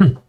Hmm.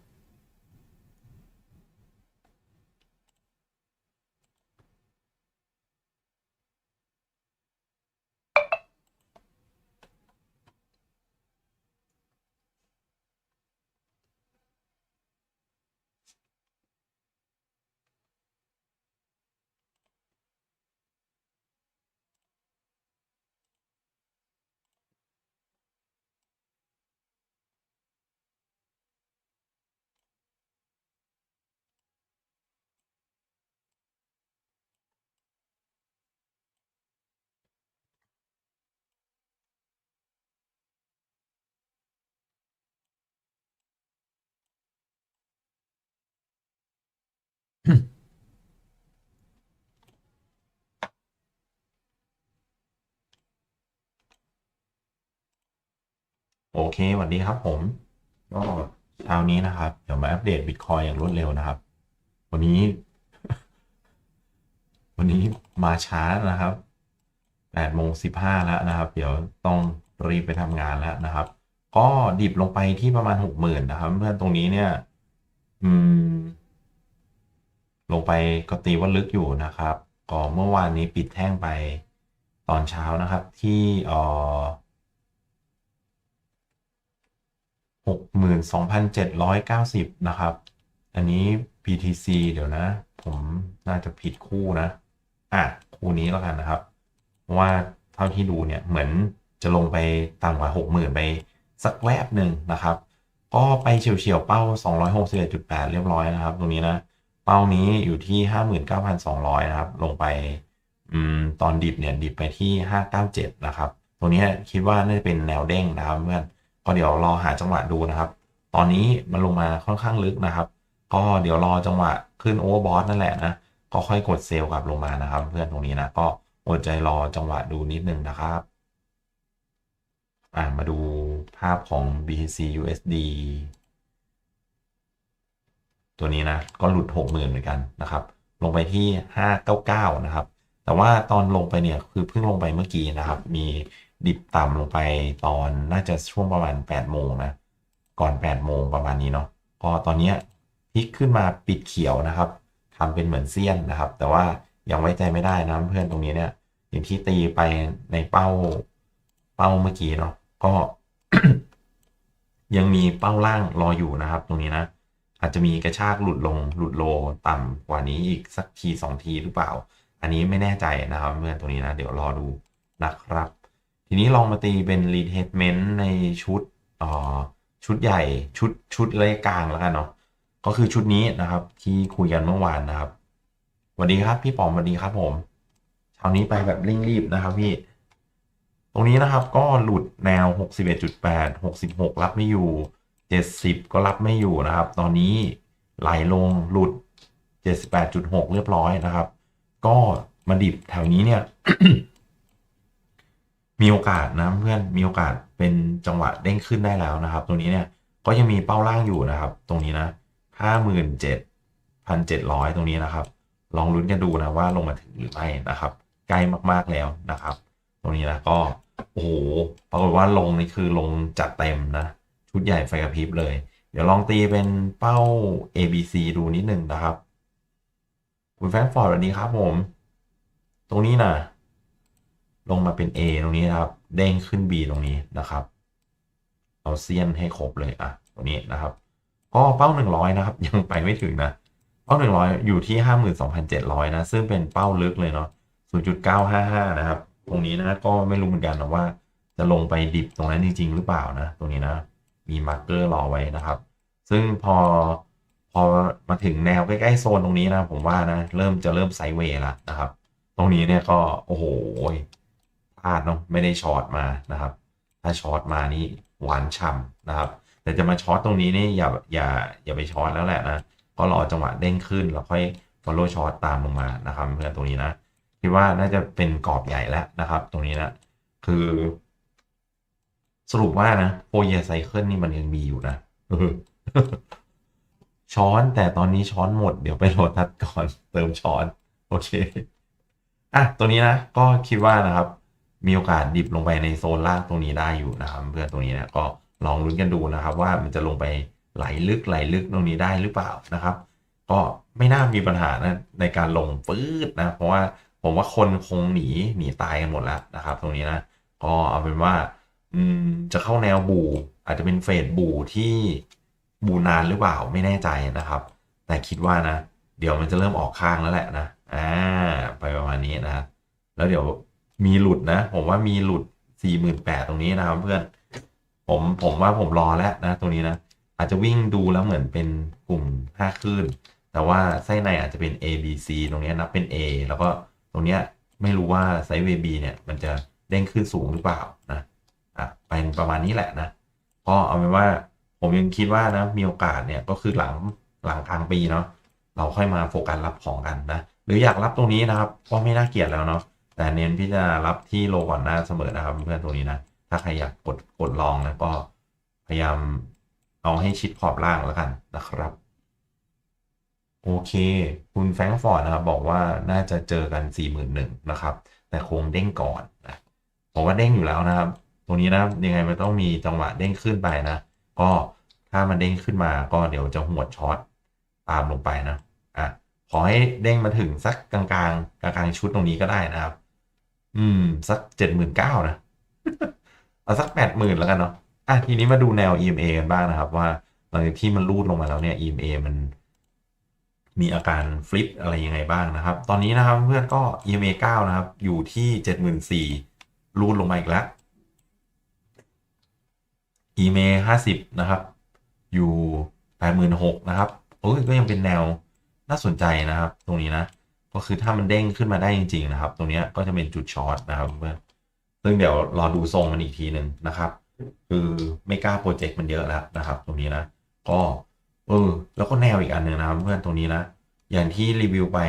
โอเคสวัสดีครับผมก็เช้านี้นะครับ เดี๋ยวมาอัปเดตบิตคอยอย่างรวดเร็วนะครับ วันนี้ วันนี้มาช้านะครับ8โมง15แล้วนะครับ เดี๋ยวต้องรีบไปทำงานแล้วนะครับ ก็ดิบลงไปที่ประมาณ60,000นนะครับ เพื่อนตรงนี้เนี่ย อืม ลงไปก็ตีว่าลึกอยู่นะครับ ก็เมื่อวานนี้ปิดแท่งไปตอนเช้านะครับ ที่อ่อ หกหมื่นสองพันเจ็ดร้อยเก้าสิบนะครับ อันนี้ BTC เดี๋ยวนะ ผมน่าจะผิดคู่นะ อะ คู่นี้แล้วกันนะครับ ว่าเท่าที่ดูเนี่ยเหมือนจะลงไปต่ำกว่าหกหมื่นไปสักแวบหนึ่งนะครับ ก็ไปเฉียวเฉียวๆเป้า 261.8 เรียบร้อยนะครับ ตรงนี้นะ เป้านี้อยู่ที่ 59,200 นะครับ ลงไปอืมตอนดิบเนี่ยดิบไปที่ 597 นะครับ ตรงนี้คิดว่าน่าจะเป็นแนวเด้งนะครับเพื่อน ก็เดี๋ยวรอหาจังหวะดูนะครับ ตอนนี้มันลงมาค่อนข้างลึกนะครับ ก็เดี๋ยวรอจังหวะขึ้นโอเวอร์บอทนั่นแหละนะ ก็ค่อยกดเซลล์กลับลงมานะครับ เพื่อนตรงนี้นะ ก็อดใจรอจังหวะดูนิดนึงนะครับอ่ามาดูภาพของ BTC USD ตัวนี้นะ ก็หลุด 60,000เหมือนกันนะครับ ลงไปที่ 599 นะครับ แต่ว่าตอนลงไปเนี่ยคือเพิ่งลงไปเมื่อกี้นะครับ มี ดิบต่ำลงไปตอนน่าจะช่วงประมาณ8โมงนะ ก่อน8โมงประมาณนี้เนาะก็ตอนนี้พลิกขึ้นมาปิดเขียวนะครับทำเป็นเหมือนเซียนนะครับ แต่ว่ายังไว้ใจไม่ได้นะเพื่อนตรงนี้เนี่ยอย่างที่ตีไปในเป้าเป้าเมื่อกี้เนาะก็ยังมีเป้าล่างรออยู่นะครับ ตรงนี้นะ อาจจะมีกระชากหลุดลงหลุดโลต่ำกว่านี้อีกสักทีสองทีหรือเปล่า อันนี้ไม่แน่ใจนะครับเพื่อนตรงนี้นะ เดี๋ยวรอดูนะครับ ทีนี้ลองมาตีเป็น retestment ในชุดอ่อชุดใหญ่ชุดชุดระยะกลางแล้วกันเนาะก็คือชุดนี้นะครับ ที่คุยกันเมื่อวานนะครับสวัสดีครับพี่ปอมสวัสดีครับผมเช้านี้ไปแบบเร่งรีบนะครับพี่ ตรงนี้นะครับก็หลุดแนว 61.8 66 รับไม่อยู่ 70 ก็รับไม่อยู่นะครับ ตอนนี้ไหลลงหลุด 78.6 เรียบร้อยนะครับ ก็มาดิบแถวนี้เนี่ย มีโอกาสนะเพื่อนมีโอกาสเป็นจังหวะเด้งขึ้นได้แล้วนะครับ ตรงนี้เนี่ยก็ยังมีเป้าล่างอยู่นะครับ ตรงนี้นะห้าหมื่นเจ็ดพันเจ็ดร้อยตรงนี้นะครับ ลองลุ้นกันดูนะว่าลงมาถึงหรือไม่นะครับใกล้มากๆแล้วนะครับ ตรงนี้นะก็โอ้โหปรากฏว่าลงนี่คือลงจัดเต็มนะ ชุดใหญ่ไฟกระพริบเลย เดี๋ยวลองตีเป็นเป้า A B C ดูนิดหนึ่งนะครับ คุณแฟร์ฟอร์ดสวัสดีครับผม ตรงนี้นะ ลงมาเป็น A ตรงนี้นะครับ เด้งขึ้น B ตรงนี้นะครับ เอาเซียนให้ครบเลยอะตรงนี้นะครับก็เป้า 100 นะครับ ยังไปไม่ถึงนะ เป้า 100 อยู่ที่ 52,700 นะ ซึ่งเป็นเป้าลึกเลยเนาะ0.955 นะครับ ตรงนี้นะก็ไม่รู้เหมือนกันนะว่า จะลงไปดิบตรงนั้นจริง ๆ หรือเปล่านะ ตรงนี้นะ มีมาร์กเกอร์รอไว้นะครับ ซึ่งพอพอมาถึงแนวใกล้ๆโซนตรงนี้นะ ผมว่านะ เริ่มจะเริ่มไซด์เวย์ละนะครับ ตรงนี้เนี่ยก็โอ้โห พลาดเนาะไม่ได้ช็อตมานะครับ ถ้าช็อตมานี่หวานฉ่ำนะครับ แต่จะมาช็อตตรงนี้นี่อย่าอย่าอย่าไปช็อตแล้วแหละนะก็รอจังหวะเด้งขึ้นแล้วค่อย follow ช็อตตามลงมานะครับเพื่อนตรงนี้นะคิดว่าน่าจะเป็นกรอบใหญ่แล้วนะครับ ตรงนี้นะคือ สรุปว่านะโฟเยไซเคิลนี่มันยังมีอยู่นะช้อนแต่ตอนนี้ช้อนหมดเดี๋ยวไปโรตัสก่อนเติมช้อน โอเคอะตัวนี้นะก็คิดว่านะครับ มีโอกาสดิบลงไปในโซนล่างตรงนี้ได้อยู่นะครับ เพื่อนตรงนี้นะก็ลองลุ้นกันดูนะครับ ว่ามันจะลงไปไหลลึกไหลลึกตรงนี้ได้หรือเปล่านะครับ ก็ไม่น่ามีปัญหานะในการลงปื๊ดนะ เพราะว่าผมว่าคนคงหนีหนีตายกันหมดแล้วนะครับ ตรงนี้นะก็เอาเป็นว่าอืมจะเข้าแนวบูอาจจะเป็นเฟสบูที่บูนานหรือเปล่าไม่แน่ใจนะครับ แต่คิดว่านะ เดี๋ยวมันจะเริ่มออกข้างแล้วแหละนะอ่าไปประมาณนี้นะ แล้วเดี๋ยว มีหลุดนะ ผมว่ามีหลุดสี่หมื่นแปดตรงนี้นะครับเพื่อน ผมผมว่าผมรอแล้วนะ ตรงนี้นะ อาจจะวิ่งดูแล้วเหมือนเป็นกลุ่มห้าคลื่น แต่ว่าไส้ในอาจจะเป็น A B C ตรงนี้นับเป็น A แล้วก็ตรงเนี้ยไม่รู้ว่าไซส์ VB เนี่ย มันจะเด้งขึ้นสูงหรือเปล่านะอะเป็นประมาณนี้แหละนะก็เอาเป็นว่าผมยังคิดว่านะมีโอกาสเนี่ยก็คือหลังหลังกลางปีเนาะเราค่อยมาโฟกัสรับของกันนะ หรืออยากรับตรงนี้นะครับก็ไม่น่าเกลียดแล้วเนาะ แต่เน้นพิจารณารับที่โลก่อนหน้าเสมอนะครับเพื่อนตรงนี้นะ ถ้าใครอยากกดกดลองนะก็พยายามเอาให้ชิดขอบล่างแล้วกันนะครับ โอเค คุณแฟรงฟอร์ดนะครับ บอกว่าน่าจะเจอกัน 4 1 0 0 0นะครับ แต่คงเด้งก่อนนะผมว่าเด้งอยู่แล้วนะครับ ตรงนี้นะยังไงมันต้องมีจังหวะเด้งขึ้นไปนะ ก็ถ้ามันเด้งขึ้นมาก็เดี๋ยวจะหวดช็อตตามลงไปนะอะขอให้เด้งมาถึงสักกลางๆกลางกลางชุดตรงนี้ก็ได้นะครับ อืม สักเจ็ดหมื่นเก้านะ เอาสักแปดหมื่นแล้วกันเนาะอะทีนี้มาดูแนว EMA กันบ้างนะครับ ว่าหลังจากที่มันรูดลงมาแล้วเนี่ย EMA มันมีอาการฟลิปอะไรยังไงบ้างนะครับ ตอนนี้นะครับเพื่อนก็ EMA 9 นะครับ อยู่ที่74,000รูดลงมาอีกแล้ว EMA 50นะครับ อยู่86,000นะครับโอ้ยก็ยังเป็นแนวน่าสนใจนะครับ ตรงนี้นะ ก็คือถ้ามันเด้งขึ้นมาได้จริงๆนะครับ ตรงนี้ก็จะเป็นจุดช็อตนะครับเพื่อนซึ่งเดี๋ยวรอดูทรงมันอีกทีหนึ่งนะครับ คือไม่กล้าโปรเจกต์มันเยอะแล้วนะครับ ตรงนี้นะก็เออแล้วก็แนวอีกอันหนึ่งนะครับเพื่อนตรงนี้นะอย่างที่รีวิวไป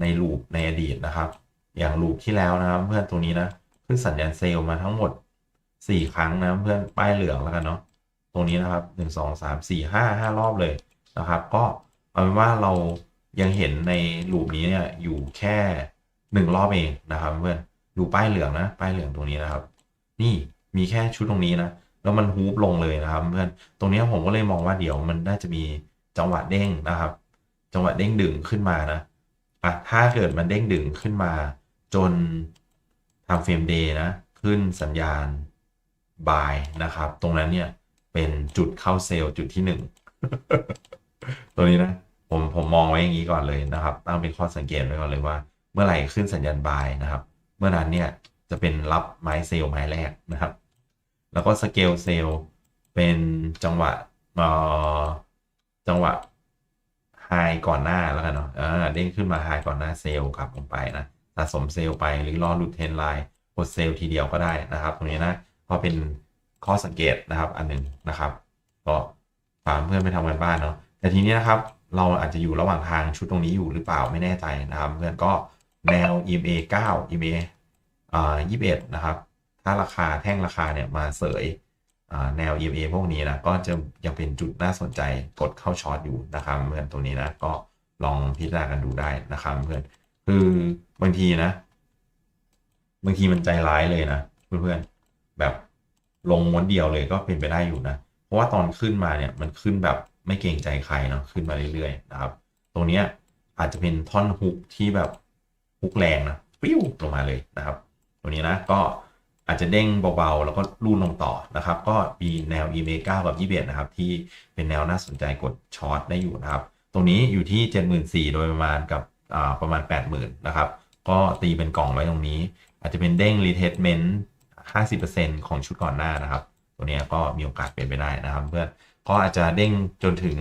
ในลูปในอดีตนะครับ อย่างลูปที่แล้วนะครับเพื่อนตรงนี้นะขึ้นสัญญาณเซลล์มาทั้งหมด 4 ครั้งนะเพื่อนป้ายเหลืองแล้วกันเนาะตรงนี้นะครับ 1 2 3 4 5 5 รอบเลยนะครับ ก็เอาเป็นว่าเรา ยังเห็นในลูปนี้เนี่ยอยู่แค่หนึ่งรอบเองนะครับเพื่อนดูป้ายเหลืองนะป้ายเหลืองตรงนี้นะครับ นี่มีแค่ชุดตรงนี้นะแล้วมันฮูบลงเลยนะครับเพื่อนตรงนี้ผมก็เลยมองว่าเดี๋ยวมันน่าจะมีจังหวะเด้งนะครับ จังหวะเด้งดึงขึ้นมานะอะถ้าเกิดมันเด้งดึงขึ้นมา จนทำเฟรมเดย์นะ ขึ้นสัญญาณบายนะครับ ตรงนั้นเนี่ยเป็นจุดเข้าเซลล์จุดที่หนึ่งตัวนี้นะ ผมผมมองไว้อย่างนี้ก่อนเลยนะครับ ตั้งเป็นข้อสังเกตไว้ก่อนเลยว่า เมื่อไหร่ขึ้นสัญญาณบายนะครับ เมื่อนั้นเนี่ยจะเป็นรับไม้เซลล์ไม้แรกนะครับ แล้วก็สเกลเซลล์เป็นจังหวะเอ่อจังหวะไฮก่อนหน้าแล้วกันเนาะอ่าเด้งขึ้นมาไฮก่อนหน้าเซลล์ครับลงไปนะสะสมเซลล์ไปหรือรอหลุดเทนไลน์กดเซลล์ทีเดียวก็ได้นะครับ ตรงนี้นะก็เป็นข้อสังเกตนะครับ อันหนึ่งนะครับ ก็ฝากเพื่อนไปทำกันบ้านเนาะแต่ทีนี้นะครับ เราอาจจะอยู่ระหว่างทางชุดตรงนี้อยู่หรือเปล่าไม่แน่ใจนะครับเพื่อนก็แนว EMA 9 EMA อ่า21 นะครับ ถ้าราคาแท่งราคาเนี่ยมาเสยอ่าแนว EMA พวกนี้นะก็จะยังเป็นจุดน่าสนใจกดเข้าช็อตอยู่นะครับเพื่อนตัวนี้นะก็ลองพิจารณากันดูได้นะครับเพื่อนคือบางทีนะ บางทีมันใจร้ายเลยนะเพื่อนๆแบบลงม้วนเดียวเลยก็เป็นไปได้อยู่นะ เพราะว่าตอนขึ้นมาเนี่ยมันขึ้นแบบ ไม่เกรงใจใครเนาะขึ้นมาเรื่อยๆนะครับ ตรงนี้อาจจะเป็นท่อนฮุกที่แบบฮุกแรงนะปิ้วลงมาเลยนะครับตัวนี้นะก็อาจจะเด้งเบาๆ แล้วก็รูนลงต่อนะครับ ก็มีแนว EMA 9กับ21นะครับ ที่เป็นแนวน่าสนใจกดช็อตได้อยู่นะครับ ตรงนี้อยู่ที่ 74,000โดยประมาณกับประมาณ 80,000นะครับ ก็ตีเป็นกล่องไว้ตรงนี้ อาจจะเป็นเด้ง retestment 50%ของชุดก่อนหน้านะครับ ตัวนี้ก็มีโอกาสเป็นไปได้นะครับเพื่อน ก็อาจจะเด้งจนถึง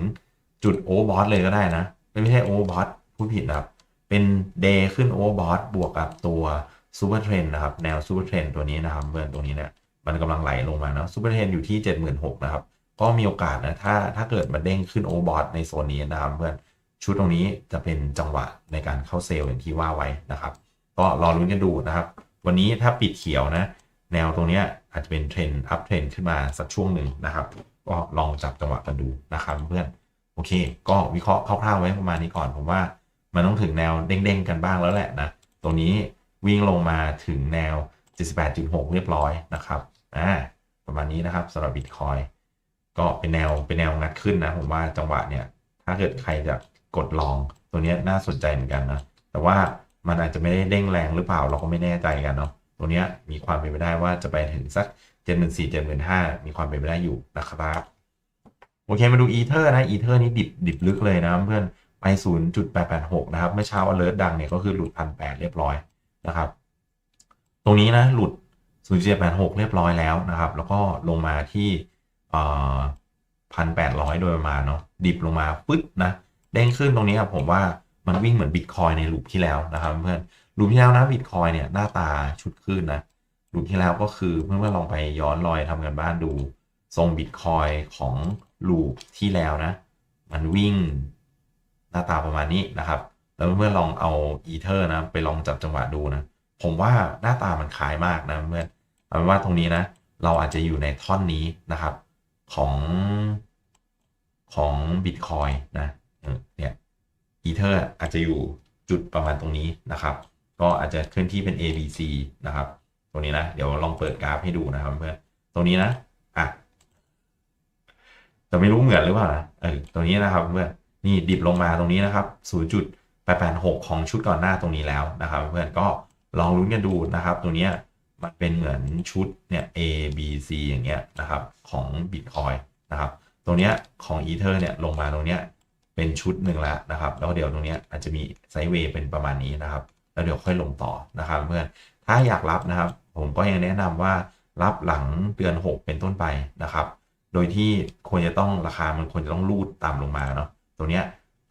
จุดโอเวอร์บอทเลยก็ได้นะ ไม่ใช่โอเวอร์บอทพูดผิดนะครับ เป็นเดย์ขึ้นโอเวอร์บอทบวกกับตัวซูเปอร์เทรนนะครับ แนวซูเปอร์เทรนตัวนี้นะครับเพื่อนตัวนี้เนี่ยมันกำลังไหลลงมาเนาะซูเปอร์เทรนอยู่ที่ 76,000นะครับ ก็มีโอกาสนะถ้าถ้าเกิดมันเด้งขึ้นโอเวอร์บอทในโซนนี้นะครับเพื่อนชุดตรงนี้จะเป็นจังหวะในการเข้าเซลล์อย่างที่ว่าไว้นะครับ ก็รอรุ้นกันดูนะครับ วันนี้ถ้าปิดเขียวนะ แนวตรงนี้อาจจะเป็นเทรนอัพเทรนขึ้นมาสักช่วงหนึ่งนะครับ ก็ลองจับจังหวะกันดูนะครับเพื่อนโอเค ก็วิเคราะห์คร่าวๆไว้ประมาณนี้ก่อน ผมว่ามันต้องถึงแนวเด้งๆกันบ้างแล้วแหละนะตรงนี้วิ่งลงมาถึงแนว 78.6 เรียบร้อยนะครับอ่าประมาณนี้นะครับสำหรับบิตคอยก็เป็นแนวเป็นแนวงัดขึ้นนะ ผมว่าจังหวะเนี่ย ถ้าเกิดใครจะกดลองตัวนี้น่าสนใจเหมือนกันนะ แต่ว่ามันอาจจะไม่ได้เด้งแรงหรือเปล่าเราก็ไม่แน่ใจกันเนาะตัวนี้มีความเป็นไปได้ว่าจะไปถึงสัก จ็ดหมื่นสี่เจ็ดหมื่นห้ามีความเป็นไปได้อยู่นะครับ โอเคมาดูอีเทอร์นะอีเทอร์นี่ดิบดิบลึกเลยนะเพื่อนไป 0.886 นะครับ เมื่อเช้า alert ดังเนี่ย ก็คือหลุดพันแปดเรียบร้อยนะครับ ตรงนี้นะ หลุด 0.86 เรียบร้อยแล้วนะครับ แล้วก็ลงมาที่พันแปดร้อยโดยประมาณเนาะ ดิบลงมาปึ๊ดนะ เด้งขึ้นตรงนี้ครับผมว่ามันวิ่งเหมือนบิตคอยในลูปที่แล้วนะครับเพื่อนลูปที่แล้วนะบิตคอยเนี่ยหน้าตาชุดขึ้นนะ ลูปที่แล้วก็คือเพื่อนๆลองไปย้อนรอยทำกันบ้านดู ทรงบิตคอยของลูปที่แล้วนะ มันวิ่งหน้าตาประมาณนี้นะครับ แล้วเมื่อลองเอาอีเทอร์นะ ไปลองจับจังหวะดูนะ ผมว่าหน้าตามันคล้ายมากนะเพื่อนเอาเป็นว่าตรงนี้นะ เราอาจจะอยู่ในท่อนนี้นะครับ ของของบิตคอยนะเนี่ยอีเทอร์อาจจะอยู่จุดประมาณตรงนี้นะครับ ก็อาจจะเคลื่อนที่เป็น A B C นะครับ ตรงนี้นะ เดี๋ยวลองเปิดกราฟให้ดูนะครับเพื่อนตรงนี้นะอะแต่ไม่รู้เหมือนหรือเปล่านะเออตรงนี้นะครับเพื่อนนี่ดิบลงมาตรงนี้นะครับ 0.886 ของชุดก่อนหน้าตรงนี้แล้วนะครับเพื่อนก็ลองลุ้นกันดูนะครับตรงนี้มันเป็นเหมือนชุดเนี่ย A B C อย่างเงี้ยนะครับของ Bitcoin นะครับตรงนี้ของ Ether เนี่ยลงมาตรงเนี้ยเป็นชุดหนึ่งแล้วนะครับ แล้วเดี๋ยวตรงนี้อาจจะมีไซด์เวย์เป็นประมาณนี้นะครับ แล้วเดี๋ยวค่อยลงต่อนะครับเพื่อน ถ้าอยากรับนะครับ ผมก็ยังแนะนำว่ารับหลังเดือน 6 เป็นต้นไปนะครับ โดยที่ควรจะต้องราคามันควรจะต้องรูดต่ำลงมาเนาะตรงเนี้ย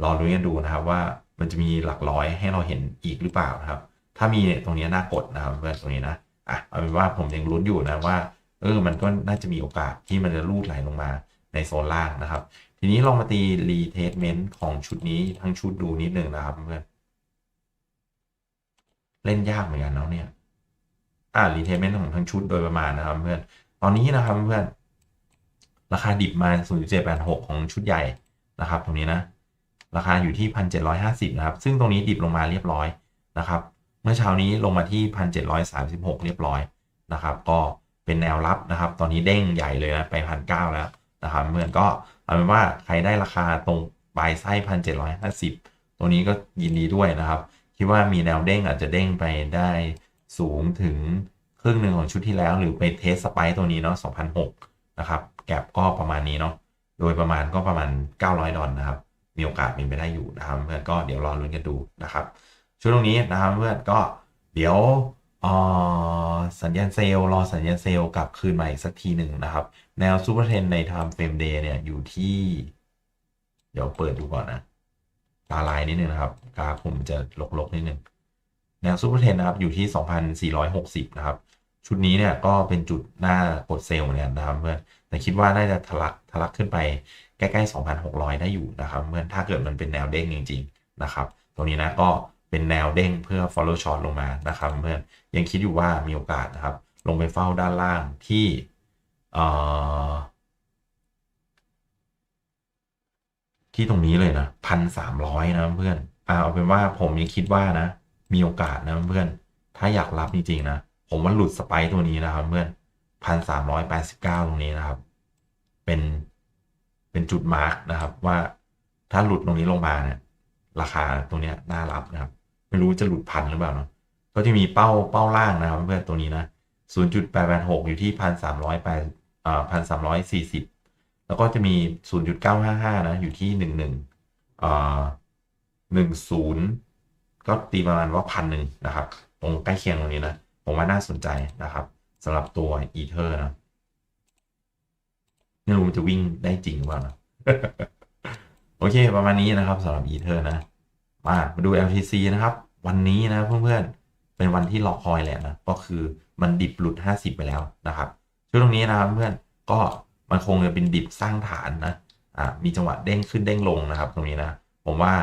รอดูกันดูนะครับว่ามันจะมีหลักร้อยให้เราเห็นอีกหรือเปล่านะครับ ถ้ามีตรงนี้น่ากดนะครับเพื่อนตรงนี้นะอะเอาเป็นว่าผมยังลุ้นอยู่นะว่าเออมันก็น่าจะมีโอกาสที่มันจะรูดไหลลงมาในโซนล่างนะครับ ทีนี้ลองมาตีรีเทสเมนต์ของชุดนี้ทั้งชุดดูนิดนึงนะครับเพื่อนเล่นยากเหมือนกันเนาะเนี่ย อ่ารีเทสเมนต์ของทั้งชุดโดยประมาณนะครับเพื่อนตอนนี้นะครับเพื่อนราคาดิบมา 0.786 ของชุดใหญ่นะครับ ตรงนี้นะ ราคาอยู่ที่ 1,750 นะครับ ซึ่งตรงนี้ดิบลงมาเรียบร้อยนะครับ เมื่อเช้านี้ลงมาที่ 1,736 เรียบร้อยนะครับ ก็เป็นแนวรับนะครับ ตอนนี้เด้งใหญ่เลยนะ ไปพันเแล้วนะครับเมื่อนก็เอาเป็นว่าใครได้ราคาตรงปลายไส้พันเจ็ดร้อยห้าสิบตรงนี้ก็ยินดีด้วยนะครับ คิดว่ามีแนวเด้งอาจจะเด้งไปได้ สูงถึงครึ่งหนึ่งของชุดที่แล้ว หรือไปเทสสไปตัวนี้เนาะ2,006 นะครับ แก็บก็ประมาณนี้เนาะ โดยประมาณก็ประมาณ 900 ดอลนะครับ มีโอกาสเป็นไปได้อยู่นะครับเพื่อนก็เดี๋ยวรอลุ้นกันดูนะครับช่วงตรงนี้นะครับเพื่อนก็เดี๋ยวสัญญาณเซลล์รอสัญญาณเซลล์กลับคืนมาอีกสักทีหนึ่งนะครับ แนวซูเปอร์เทนใน Time Frame Day เนี่ยอยู่ที่ เดี๋ยวเปิดดูก่อนนะตาลายนิดนึงนะครับกราฟผมจะลกๆนิดนึง แนวซูเปอร์เทนนะครับอยู่ที่ 2,460 นะครับ ชุดนี้เนี่ยก็เป็นจุดหน้ากดเซลล์เนี่ยนะครับเพื่อนแต่คิดว่าน่าจะทะลักทะลักขึ้นไปใกล้ๆ 2,600 ได้อยู่นะครับเพื่อนถ้าเกิดมันเป็นแนวเด้งจริงๆนะครับตรงนี้นะก็เป็นแนวเด้งเพื่อ follow short ลงมานะครับเพื่อนยังคิดอยู่ว่ามีโอกาสนะครับ ลงไปเฝ้าด้านล่างที่ที่ตรงนี้เลยนะพันสามร้อยนะเพื่อนเอาเป็นว่าผมยังคิดว่านะ มีโอกาสนะเพื่อนถ้าอยากรับจริงๆนะ ผมว่าหลุดสไปตัวนี้นะครับเพื่อนพันสามร้อยแปดสิบเก้าตรงนี้นะครับ เป็นเป็นจุดมาร์กนะครับ ว่าถ้าหลุดตรงนี้ลงมาเนี่ยราคาตรงนี้น่ารับนะครับ ไม่รู้จะหลุดพันหรือเปล่าเนาะก็จะมีเป้าเป้าล่างนะครับเพื่อนตัวนี้นะ0.886อยู่ที่1,308อ่า1,340แล้วก็จะมี0.955นะอยู่ที่11อ่า10 ก็ตีประมาณว่าพันหนึ่งนะครับตรงใกล้เคียงตรงนี้นะ ผมว่าน่าสนใจนะครับสำหรับตัวอีเทอร์นะไม่รู้มันจะวิ่งได้จริงหรือเปล่านะโอเค ประมาณนี้นะครับสำหรับอีเทอร์นะ มามาดู LTC นะครับ วันนี้นะเพื่อนๆเป็นวันที่รอคอยแหละนะ ก็คือมันดิบหลุด 50 ไปแล้วนะครับช่วงตรงนี้นะครับเพื่อนก็มันคงจะเป็นดิบสร้างฐานนะอ่ามีจังหวะเด้งขึ้นเด้งลงนะครับ ตรงนี้นะ ผมว่า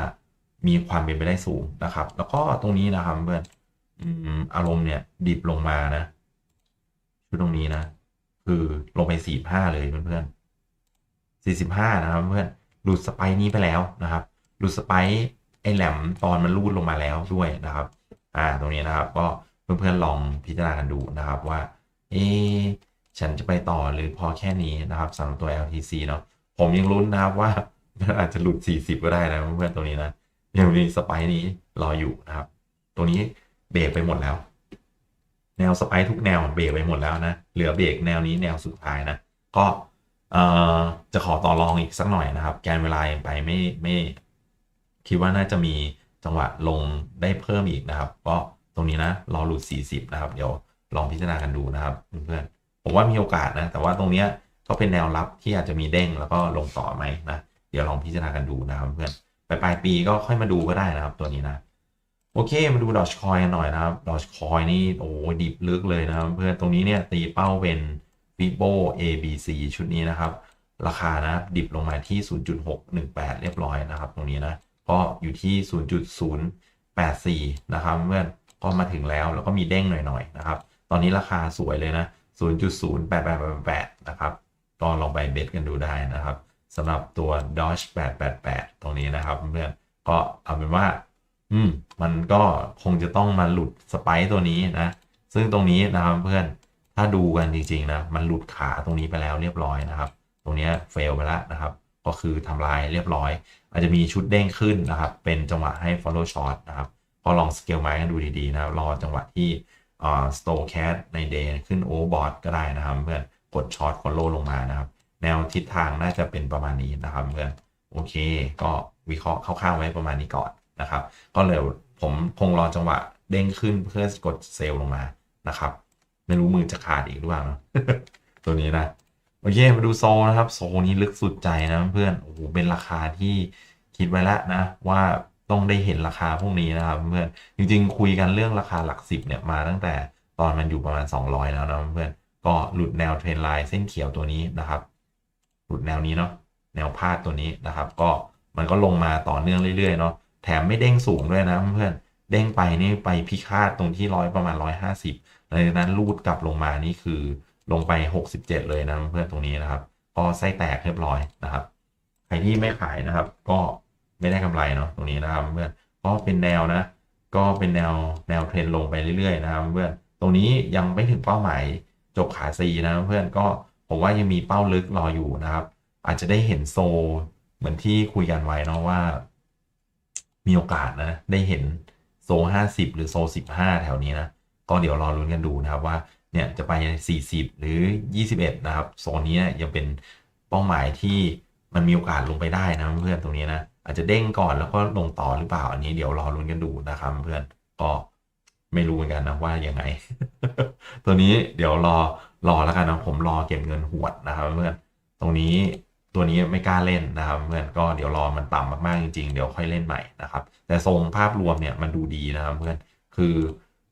มีความเป็นไปได้สูงนะครับ แล้วก็ตรงนี้นะครับเพื่อนอารมณ์เนี่ยดิบลงมานะชุดตรงนี้นะ คือลงไป45เลยเพื่อนๆ45นะครับเพื่อนหลุดสไปนี้ไปแล้วนะครับหลุดสไปไอแหลมตอนมันรูดลงมาแล้วด้วยนะครับ อ่าตรงนี้นะครับก็เพื่อนๆลองพิจารณากันดูนะครับว่า เอฉันจะไปต่อหรือพอแค่นี้นะครับสำหรับตัว LTC เนาะผมยังลุ้นนะครับว่ามันอาจจะหลุด 40 ก็ได้นะเพื่อนๆตัวนี้นะ ยังมีสไปนี้รออยู่นะครับตัวนี้เบรกไปหมดแล้ว แนวสไปร์ทุกแนวเบรกไปหมดแล้วนะ เหลือเบรกแนวนี้แนวสุดท้ายนะ ก็จะขอต่อรองอีกสักหน่อยนะครับ แกนเวลายังไปไม่ไม่คิดว่าน่าจะมีจังหวะลงได้เพิ่มอีกนะครับ ก็ตรงนี้นะรอหลุด 40 นะครับ เดี๋ยวลองพิจารณากันดูนะครับเพื่อนๆผมว่ามีโอกาสนะ แต่ว่าตรงเนี้ยก็เป็นแนวรับที่อาจจะมีเด้งแล้วก็ลงต่อไหมนะ เดี๋ยวลองพิจารณากันดูนะครับเพื่อน ปปลายปีก็ค่อยมาดูก็ได้นะครับตัวนี้นะ โอเคมาดูดอชคอยกันหน่อยนะครับดอชคอยนี่โอ้ดิบลึกเลยนะครับ เพื่อนตรงนี้เนี่ยตีเป้าเป็น Vivo ABC ชุดนี้นะครับ ราคานะดิบลงมาที่ 0.618 เรียบร้อยนะครับ ตรงนี้นะก็อยู่ที่ 0.084 นะครับเพื่อนก็มาถึงแล้วแล้วก็มีเด้งหน่อยๆนะครับ ตอนนี้ราคาสวยเลยนะ 0.0888นะครับก็ลองไปเบสกันดูได้นะครับ สำหรับตัว Dodge 888 ตรงนี้นะครับเพื่อนก็เอาเป็นว่า อืม มันก็คงจะต้องมาหลุดสไปซ์ตัวนี้นะ ซึ่งตรงนี้นะครับเพื่อนถ้าดูกันจริงๆนะ มันหลุดขาตรงนี้ไปแล้วเรียบร้อยนะครับ ตรงนี้เฟลไปแล้วนะครับ ก็คือทำลายเรียบร้อย อาจจะมีชุดเด้งขึ้นนะครับ เป็นจังหวะให้ follow short นะครับ ก็ลองสเกลไม้กันดูดีๆนะ รอจังหวะที่อ่า store cat ใน day ขึ้น overbought ก็ได้นะครับ เพื่อน กด short follow ลงมานะครับ แนวทิศทางน่าจะเป็นประมาณนี้นะครับเพื่อนโอเค ก็วิเคราะห์คร่าวๆไว้ประมาณนี้ก่อนนะครับ ก็เลยผมคงรอจังหวะเด้งขึ้นเพื่อกดเซลล์ลงมานะครับ ไม่รู้มือจะขาดอีกหรือเปล่าตัวนี้นะโอเคมาดูโซนะครับ โซนี้ลึกสุดใจนะเพื่อนโอ้โหเป็นราคาที่คิดไว้แล้วนะ ว่าต้องได้เห็นราคาพวกนี้นะครับเพื่อนจริง ๆ คุยกันเรื่องราคาหลักสิบเนี่ยมาตั้งแต่ตอนมันอยู่ประมาณ 200 แล้วนะเพื่อนก็หลุดแนวเทรนไลน์เส้นเขียวตัวนี้นะครับ หลุดแนวนี้เนาะแนวพาดตัวนี้นะครับ ก็มันก็ลงมาต่อเนื่องเรื่อยๆเนาะแถมไม่เด้งสูงด้วยนะเพื่อนเด้งไปนี่ไปพิฆาตตรงที่ร้อยประมาณ 150หลังจากนั้นรูดกลับลงมานี่คือลงไป 67 เลยนะเพื่อนตรงนี้นะครับก็ไส้แตกเรียบร้อยนะครับใครที่ไม่ขายนะครับ ก็ไม่ได้กำไรเนาะตรงนี้นะครับเพื่อนก็เป็นแนวนะ ก็เป็นแนวแนวเทรนลงไปเรื่อยๆนะครับเพื่อนตรงนี้ยังไม่ถึงเป้าหมายจบขาซีนะเพื่อนก็ ผมว่ายังมีเป้าลึกรออยู่นะครับ อาจจะได้เห็นโซเหมือนที่คุยกันไว้นะว่า มีโอกาสนะ ได้เห็นโซ 50 หรือโซ 15 แถวนี้นะ ก็เดี๋ยวรอลุ้นกันดูนะครับว่าเนี่ยจะไป 40 หรือ 21 นะครับ โซนนี้ยังเป็นเป้าหมายที่มันมีโอกาสลงไปได้นะเพื่อนตรงนี้นะอาจจะเด้งก่อนแล้วก็ลงต่อหรือเปล่าอันนี้เดี๋ยวรอลุ้นกันดูนะครับเพื่อนก็ไม่รู้เหมือนกันนะว่ายังไง ตัวนี้เดี๋ยวรอ รอแล้วกันนะผมรอเก็บเงินหวดนะครับเพื่อนตรงนี้ตัวนี้ไม่กล้าเล่นนะครับเพื่อนก็เดี๋ยวรอมันต่ำมากๆจริงๆเดี๋ยวค่อยเล่นใหม่นะครับ แต่ทรงภาพรวมเนี่ยมันดูดีนะครับเพื่อนคือ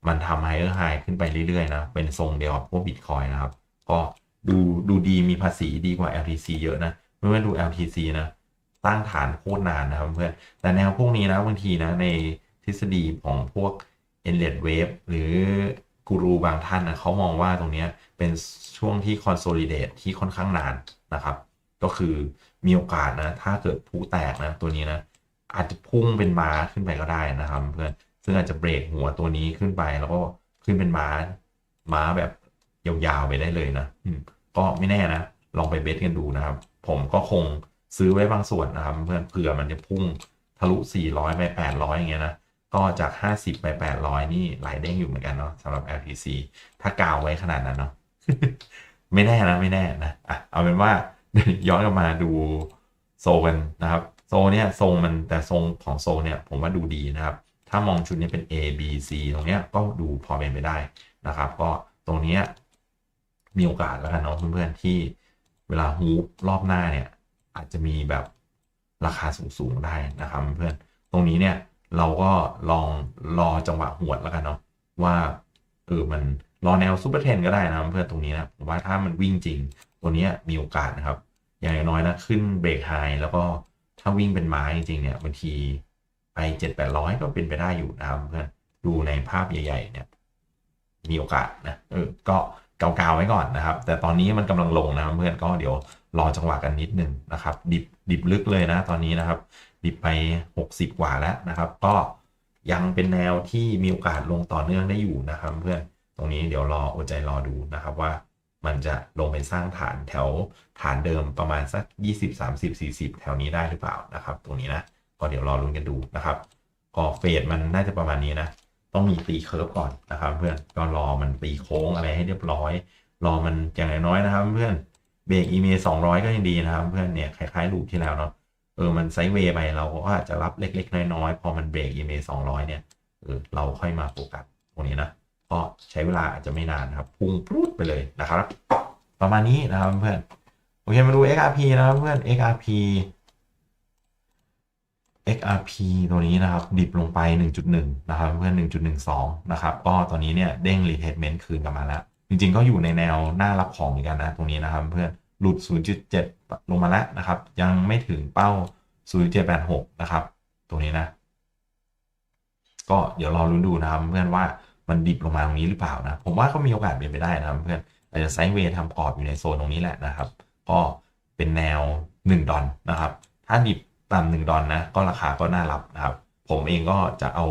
มันทำไฮเออร์ไฮขึ้นไปเรื่อยๆนะเป็นทรงเดียวกับพวกบิตคอยนะครับ ก็ดูดูดีมีภาษีดีกว่า LTC เยอะนะเมื่อดู LTC นะตั้งฐานโคตรนานนะครับเพื่อนแต่แนวพวกนี้นะบางทีนะในทฤษฎีของพวก e n l e t Wave หรือ กูรูบางท่านนะเขามองว่าตรงนี้เป็นช่วงที่ consolidate ที่ค่อนข้างนานนะครับ ก็คือมีโอกาสนะ ถ้าเกิดผู้แตกนะ ตัวนี้นะ อาจจะพุ่งเป็นม้าขึ้นไปก็ได้นะครับ เพื่อนซึ่งอาจจะเบรกหัวตัวนี้ขึ้นไป แล้วก็ขึ้นเป็นม้าม้าแบบยาวๆไปได้เลยนะอืมก็ไม่แน่นะ ลองไปเบสกันดูนะครับ ผมก็คงซื้อไว้บางส่วนนะครับ เพื่อนเผื่อมันจะพุ่งทะลุ 400 ไป 800 อย่างเงี้ยนะ ก็จาก 50 ไป 800 นี่หลายเด้งอยู่เหมือนกันเนาะสำหรับ LTC ถ้ากาวไว้ขนาดนั้นเนาะไม่แน่นะไม่แน่นะอะเอาเป็นว่าย้อนกลับมาดูโซกันนะครับ โซเนี่ยทรงมันแต่ทรงของโซเนี่ยผมว่าดูดีนะครับ ถ้ามองชุดนี้เป็น A B C ตรงเนี้ยก็ดูพอเป็นไปได้นะครับ ก็ตรงเนี้ยมีโอกาสแล้วกันเนาะเพื่อนๆที่เวลาฮูปรอบหน้าเนี่ยอาจจะมีแบบราคาสูงๆได้นะครับเพื่อนตรงนี้เนี่ย เราก็ลองรอจังหวะหวดแล้วกันเนาะว่าเออมันรอแนวซูเปอร์เทนก็ได้นะเพื่อนตรงนี้นะผมว่าถ้ามันวิ่งจริงตัวนี้มีโอกาสนะครับ อย่างน้อยนะขึ้นเบรกไฮแล้วก็ถ้าวิ่งเป็นไม้จริงเนี่ยบางทีไปเจ็ดแปดร้อยก็เป็นไปได้อยู่นะครับเพื่อนดูในภาพใหญ่ ๆ เนี่ย มีโอกาสนะเออก็เกาๆไว้ก่อนนะครับ แต่ตอนนี้มันกำลังลงนะเพื่อนก็เดี๋ยว รอจังหวะกันนิดนึงนะครับดิบดิบลึกเลยนะตอนนี้นะครับ ดิบไป 60 กว่าแล้วนะครับ ก็ยังเป็นแนวที่มีโอกาสลงต่อเนื่องได้อยู่นะครับ เพื่อนตรงนี้เดี๋ยวรออดใจรอดูนะครับว่ามันจะลงไปสร้างฐานแถวฐานเดิมประมาณสัก 20 30 40 แถวนี้ได้หรือเปล่านะครับ ตรงนี้นะก็เดี๋ยวรอรุ้นกันดูนะครับก็เฟสมันน่าจะประมาณนี้นะ ต้องมีตีเคิร์ฟก่อนนะครับ เพื่อนก็รอมันตีโค้งอะไรให้เรียบร้อย รอมันอย่างน้อยนะครับ เพื่อน เบรกอีเมลสองร้อยก็ยังดีนะครับ เพื่อนเนี่ยคล้ายๆลูปที่แล้วเนาะเออมันไซด์เวย์ไปเราก็อาจจะรับเล็ก ๆ น้อยๆ พอมันเบรกอีเมลสองร้อยเนี่ยเออเราค่อยมาโฟกัสตรงนี้นะก็ใช้เวลาอาจจะไม่นานนะครับพุ่งปรุดไปเลยนะครับ ประมาณนี้นะครับเพื่อนโอเคมาดู XRP นะครับเพื่อน XRP XRP ตัวนี้นะครับดิบลงไป 1.1 นะครับเพื่อน 1.12 นะครับ ก็ตอนนี้เนี่ยเด้ง retracement คืนกลับมาแล้ว ริงๆ ก็อยู่ในแนวหน้ารับของเหมือนกันนะตรงนี้นะครับเพื่อนหลุด 0.7 ลงมาแล้วนะครับ ยังไม่ถึงเป้า 0.786 นะครับ ตรงนี้นะ ก็เดี๋ยวรอรุ้นดูนะครับเพื่อนว่ามันดิบลงมาตรงนี้หรือเปล่านะ ผมว่าก็มีโอกาสเป็นไปได้นะครับเพื่อนอาจจะไซด์เวย์ทำกรอบอยู่ในโซนตรงนี้แหละนะครับ ก็เป็นแนว 1 ดอลนะครับ ถ้าดิบต่ำหนึ่งดอลนะ ก็ราคาก็น่ารับนะครับ ผมเองก็จะเอา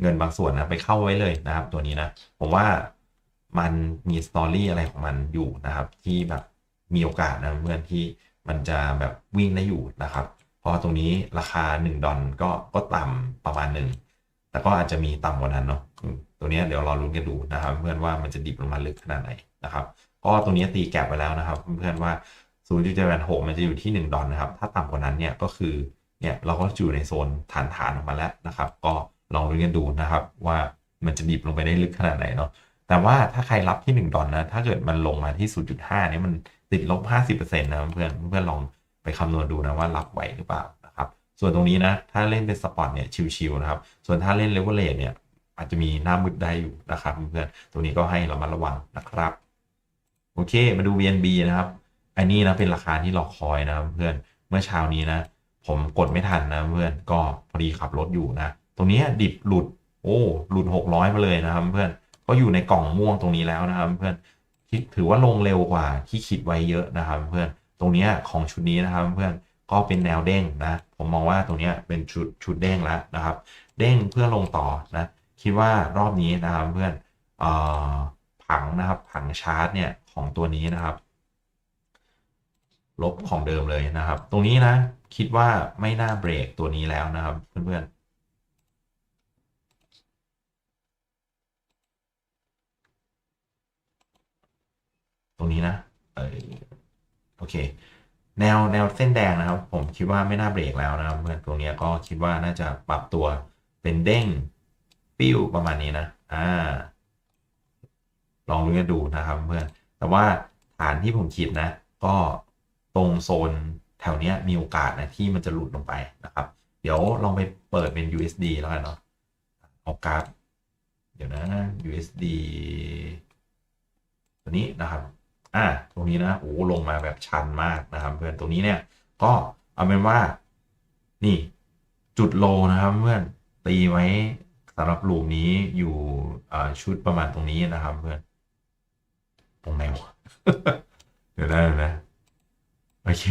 เงินบางส่วนนะไปเข้าไว้เลยนะครับ ตัวนี้นะ ผมว่า มันมีสตอรี่อะไรของมันอยู่นะครับ ที่แบบมีโอกาสนะเพื่อนที่มันจะแบบวิ่งได้อยู่นะครับ เพราะตรงนี้ราคา 1 ดอลก็ก็ต่ำประมาณหนึ่งแต่ก็อาจจะมีต่ำกว่านั้นเนาะตัวนี้เดี๋ยวรอรุ้นกันดูนะครับ เพื่อนว่ามันจะดิบลงมาลึกขนาดไหนนะครับก็ตรงนี้ตีแก็บไปแล้วนะครับ เพื่อนว่า0.76มันจะอยู่ที่ 1 ดอลนะครับ ถ้าต่ำกว่านั้นเนี่ยก็คือเนี่ยเราก็อยู่ในโซนฐานฐานออกมาแล้วนะครับ ก็ลองดูกันดูนะครับ ว่ามันจะดิบลงไปได้ลึกขนาดไหนเนาะ แต่ว่าถ้าใครรับที่ 1 ดอลนะ ถ้าเกิดมันลงมาที่ 0.5เนี่ยมันติดลบ 50%นะเพื่อนเพื่อนลองไปคำนวณดูนะว่ารับไหวหรือเปล่านะครับ ส่วนตรงนี้นะ ถ้าเล่นเป็นสปอตเนี่ยชิวๆนะครับ ส่วนถ้าเล่นเลเวลเลเนี่ยอาจจะมีหน้ามืดได้อยู่นะครับเพื่อนตรงนี้ก็ให้เรามาระวังนะครับ โอเคมาดู VNB นะครับ อันนี้นะเป็นราคาที่รอคอยนะเพื่อนเมื่อเช้านี้นะ ผมกดไม่ทันนะเพื่อนก็พอดีขับรถอยู่นะ ตรงนี้ดิบหลุดโอ้หลุด 600 มาเลยนะครับเพื่อน ก็อยู่ในกล่องม่วงตรงนี้แล้วนะครับเพื่อนคิดถือว่าลงเร็วกว่าที่คิดไว้เยอะนะครับเพื่อนตรงนี้ของชุดนี้นะครับเพื่อนก็เป็นแนวเด้งนะผมมองว่าตรงนี้เป็นชุดชุดเด้งแล้วนะครับ เด้งเพื่อลงต่อนะคิดว่ารอบนี้นะครับเพื่อนออผังนะครับผังชาร์ตเนี่ยของตัวนี้นะครับ ลบของเดิมเลยนะครับ ตรงนี้นะคิดว่าไม่น่าเบรกตัวนี้แล้วนะครับเพื่อนๆ ตรงนี้นะเออโอเค แนวแนวเส้นแดงนะครับ ผมคิดว่าไม่น่าเบรกแล้วนะครับเพื่อนตรงนี้ก็คิดว่าน่าจะปรับตัวเป็นเด้งปิ้วประมาณนี้นะอ่าลองดูกันดูนะครับเพื่อนแต่ว่าฐานที่ผมคิดนะ ก็ตรงโซนแถวเนี้ยมีโอกาสนะที่มันจะหลุดลงไปนะครับ เดี๋ยวลองไปเปิดเป็น USD แล้วกันเนาะเอากราฟเดี๋ยวนะ USD ตัวนี้นะครับ อ่าตรงนี้นะโอ้ลงมาแบบชันมากนะครับ เพื่อนตรงนี้เนี่ยก็เอาเป็นว่า นี่จุดโลนะครับ เพื่อนตีไว้สำหรับลูมนี้อยู่ชุดประมาณตรงนี้นะครับ เพื่อนตรงไหนวะเดี๋ยวได้นะโอเค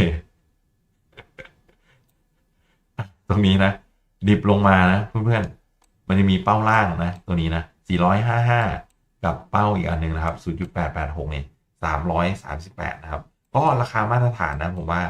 ตรงนี้นะ ดิบลงมานะเพื่อนๆมันจะมีเป้าล่างนะ ตัวนี้นะ 455 กับเป้าอีกอันหนึ่งนะครับ 0.886 เนี่ย 338 นะครับ ก็ราคามาตรฐานนะผมว่า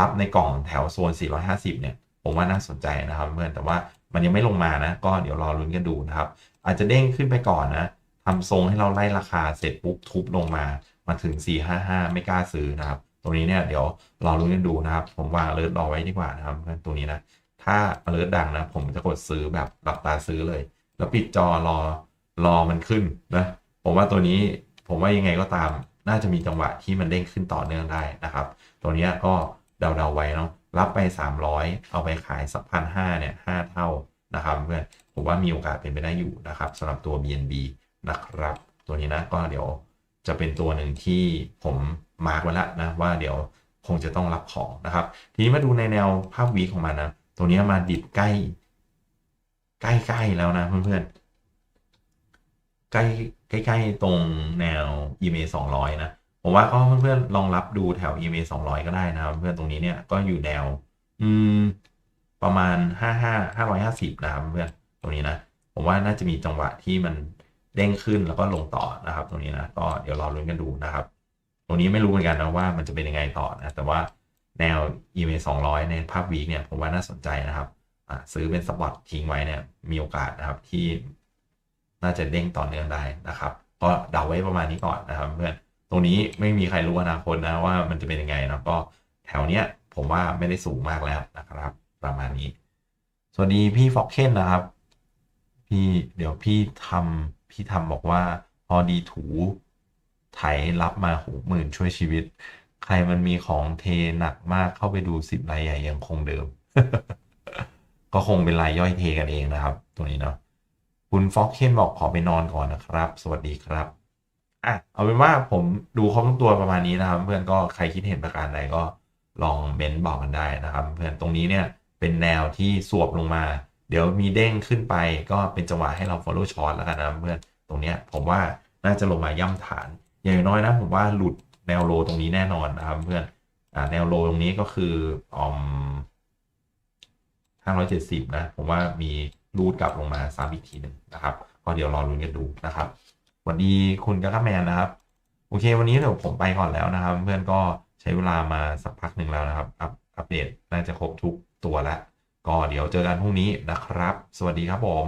รับในกล่องแถวโซน 450 เนี่ย ผมว่าน่าสนใจนะครับเพื่อนแต่ว่ามันยังไม่ลงมานะ ก็เดี๋ยวรอลุ้นกันดูนะครับ อาจจะเด้งขึ้นไปก่อนนะทำทรงให้เราไล่ราคาเสร็จปุ๊บทุบลงมามาถึง 455 ไม่กล้าซื้อนะครับตรงนี้เนี่ยเดี๋ยวรอรุ้นกันดูนะครับ ผมวางเลิศรอไว้ดีกว่านะครับเพื่อนตรงนี้นะ ถ้าเลิศดังนะ ผมจะกดซื้อแบบหลับตาซื้อเลย แล้วปิดจอรอรอมันขึ้นนะ ผมว่าตัวนี้ผมว่ายังไงก็ตาม น่าจะมีจังหวะที่มันเด้งขึ้นต่อเนื่องได้นะครับ ตัวนี้ก็เดาๆไว้เนาะรับไป 300 เอาไปขายสักพันห้าเนี่ยห้าเท่านะครับเพื่อนผมว่ามีโอกาสเป็นไปได้อยู่นะครับสำหรับตัว BNB นะครับ ตัวนี้นะก็เดี๋ยวจะเป็นตัวหนึ่งที่ผมมาร์กไว้แล้วนะว่าเดี๋ยวคงจะต้องรับของนะครับ ทีนี้มาดูในแนวภาพวีของมันนะ ตัวนี้มาดิบใกล้ ใกล้ๆแล้วนะเพื่อนๆ ใกล้ใกล้ๆตรงแนว EMA 200 นะ ผมว่าก็เพื่อนๆลองรับดูแถว EMA 200 ก็ได้นะครับ เพื่อนตรงนี้เนี่ยก็อยู่แนว อืม ประมาณ 55 550 นะครับเพื่อนตรงนี้นะ ผมว่าน่าจะมีจังหวะที่มันเด้งขึ้นแล้วก็ลงต่อนะครับ ตรงนี้นะก็เดี๋ยวรอลุ้นกันดูนะครับ ตรงนี้ไม่รู้เหมือนกันนะว่ามันจะเป็นยังไงต่อนะ แต่ว่าแนว EMA 200 ในภาพวีคเนี่ยผมว่าน่าสนใจนะครับซื้อเป็นสปอตทิ้งไว้เนี่ยมีโอกาสนะครับที่ น่าจะเด้งต่อเนื่องได้นะครับ ก็เดาไว้ประมาณนี้ก่อนนะครับเพื่อนตรงนี้ไม่มีใครรู้อนาคตนะว่ามันจะเป็นยังไงนะก็แถวเนี้ยผมว่าไม่ได้สูงมากแล้วนะครับ ประมาณนี้ สวัสดีพี่ฟอกเคนนะครับ พี่เดี๋ยวพี่ทำพี่ทำบอกว่าพอดีถูไถรับมาหกหมื่นช่วยชีวิต ใครมันมีของเทหนักมากเข้าไปดูสิบรายใหญ่ยังคงเดิม ก็คงเป็นรายย่อยเทกันเองนะครับ ตัวนี้เนาะ คุณฟอกเคนบอกขอไปนอนก่อนนะครับ สวัสดีครับอะเอาเป็นว่าผมดูครบทุกตัวประมาณนี้นะครับ เพื่อนก็ใครคิดเห็นประการใดก็ลองเม้นบอกกันได้นะครับ เพื่อนตรงนี้เนี่ยเป็นแนวที่สวบลงมา เดี๋ยวมีเด้งขึ้นไปก็เป็นจังหวะให้เรา follow short แล้วกันนะเพื่อนตรงเนี้ยผมว่าน่าจะลงมาย่ำฐาน อย่างน้อยนะผมว่าหลุดแนวโลตรงนี้แน่นอนนะครับเพื่อนอ่าแนวโลตรงนี้ก็คือออม570นะ ผมว่ามี รูดกลับลงมาซ้ำอีกทีหนึ่งนะครับก็เดี๋ยวรอลุ้นกันดูนะครับสวัสดีคุณกั๊กแมนนะครับ โอเค วันนี้เดี๋ยวผมไปก่อนแล้วนะครับ เพื่อนก็ใช้เวลามาสักพักหนึ่งแล้วนะครับ อัปอัปเดตน่าจะครบทุกตัวแล้ว ก็เดี๋ยวเจอกันพรุ่งนี้นะครับ สวัสดีครับผม